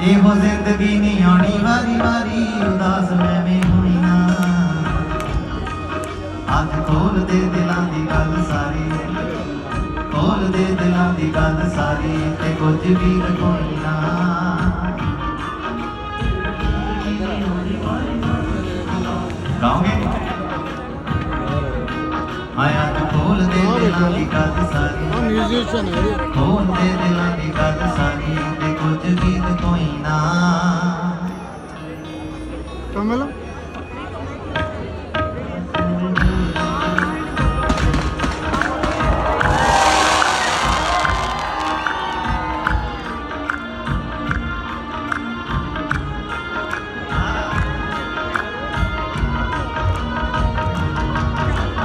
ਇਹੋ ਜ਼ਿੰਦਗੀ ਨਹੀਂ ਆਉਣੀ ਵਾਰੀ ਵਾਰੀ ਉਦਾਸ ਮੈਂ ਵੀ ਹੋਈ ਨਾ। ਅੱਜ ਖੋਲ ਦੇ ਦਿਲਾਂ ਦੀ ਗੱਲ ਸਾਰੀ, ਖੋਲ ਦੇ ਦਿਲਾਂ ਦੀ ਗੱਲ ਸਾਰੀ ਤੇ ਕੁਝ ਵੀ ਲਕੋਈ ਨਾ। ਗਾਉਂਗੇ ਆਇਆ ਤੂੰ ਖੋਲ ਦੇ ਦਿਲਾਂ ਦੀ ਗੱਲ ਸਾਰੀ ਉਹ ਦੇ ਦਿਲਾਂ ਦੀ ਗੱਲ ਸਾਰੀ ਤੇ ਕੁਝ ਵੀ ਕੋਈ ਨਾ। ਕਮਲ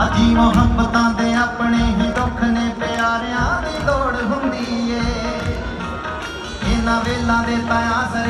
ਅਜੀ ਮੁਹੱਬਤਾਂ ਦੇ ਆਪਣੇ देता आस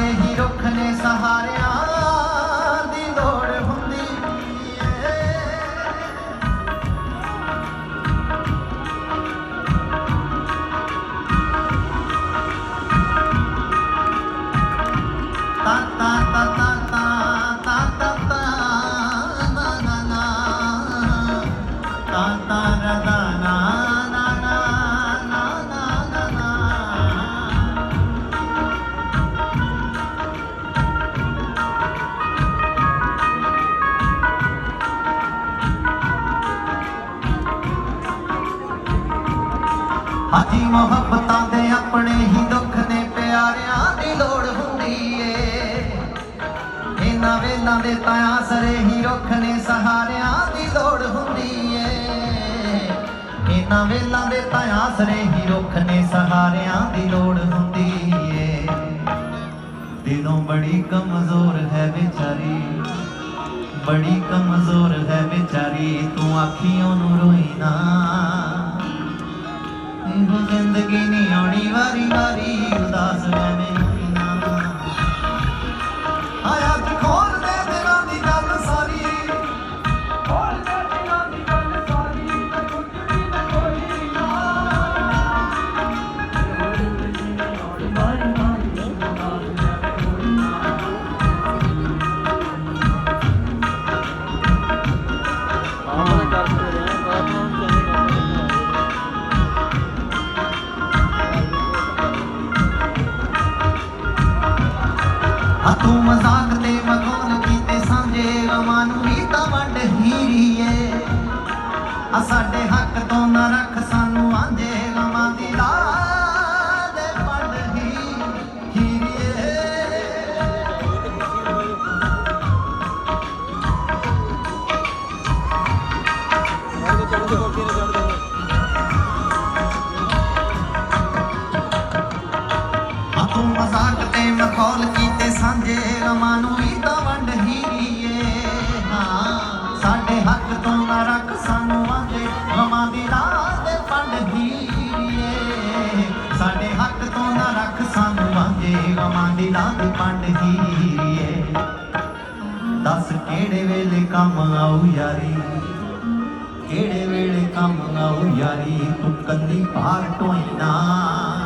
ਹਾਜੀ ਮੁਹੱਬਤਾਂ ਦੇ ਆਪਣੇ ਹੀ ਦੁੱਖ ਨੇ ਪਿਆਰਿਆਂ ਦੀ ਲੋੜ ਹੁੰਦੀ ਏ। ਇਹਨਾਂ ਵੇਲਾਂ ਦੇ ਤਾਂ ਆਸਰੇ ਹੀ ਰੁੱਖ ਨੇ ਸਹਾਰਿਆਂ ਦੀ ਲੋੜ ਹੁੰਦੀ ਏ। ਇਹਨਾਂ ਵੇਲਾਂ ਦੇ ਤਾਂ ਆਸਰੇ ਹੀ ਰੁੱਖ ਨੇ ਸਹਾਰਿਆਂ ਦੀ ਲੋੜ ਹੁੰਦੀ ਏ। ਦਿਲੋਂ ਬੜੀ ਕਮਜ਼ੋਰ ਹੈ ਵਿਚਾਰੀ, ਬੜੀ ਕਮਜ਼ੋਰ ਹੈ ਵਿਚਾਰੀ, ਤੂੰ ਆਖੀਆਂ ਨੂੰ ਰੋਈ ਨਾ। ગંદગીની અણી વારી વારી ਆ ਮਜ਼ਾਕ ਤੇ ਮਖੌਲ ਕੀਤੇ ਸਾਂਝੇ ਰਵਾਂ ਨੂੰ ਵੀ ਤਾਂ ਵੰਡ ਹੀਰੀਏ ਆ ਸਾਡੇ ਹੱਕ ਤੋਂ ਨਾ ਰੱਖ ਸਾਨੂੰ ਆਂਝੇ ਰਵਾਂ ਦੀ ਰਾਹ ਦੇ ਹੀ ਹੀਰੀਏ ਮਾਰ ਕੇ ਚੜ੍ਹਦੇ ਨੇ ਚੜ੍ਹਦੇ ਆ ਤੂੰ ਮਜ਼ਾਕ ਤੇ ਮਖੌਲ ਰੱਖ ਸਾਨੂੰ ਆਂਦੇ ਰਵਾਂ ਦੀ ਰਾਹ ਦੇ ਵੰਡ ਹੀਰੀਏ ਸਾਡੇ ਹੱਕ ਤੋਂ ਨਾ ਰੱਖ ਸਾਨੂੰ ਆਂਦੇ ਰਵਾਂ ਦੀ ਰਾਹ ਦੇ ਵੰਡ ਹੀਰੀਏ ਦੱਸ ਕਿਹੜੇ ਵੇਲੇ ਕੰਮ ਆਉ ਯਾਰੀ? ਕਿਹੜੇ ਵੇਲੇ ਕੰਮ ਆਉ ਯਾਰੀ? ਤੂੰ ਕੱਲੀ ਭਾਰ ਢੋਈ ਨਾ।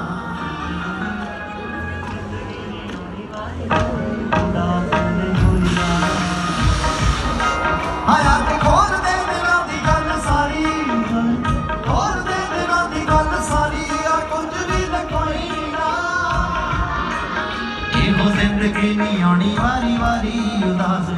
ਇਹੋ ਜ਼ਿੰਦਗੀ ਨਹੀਂ ਆਉਣੀ ਵਾਰੀ ਵਾਰੀ ਉਦਾਸ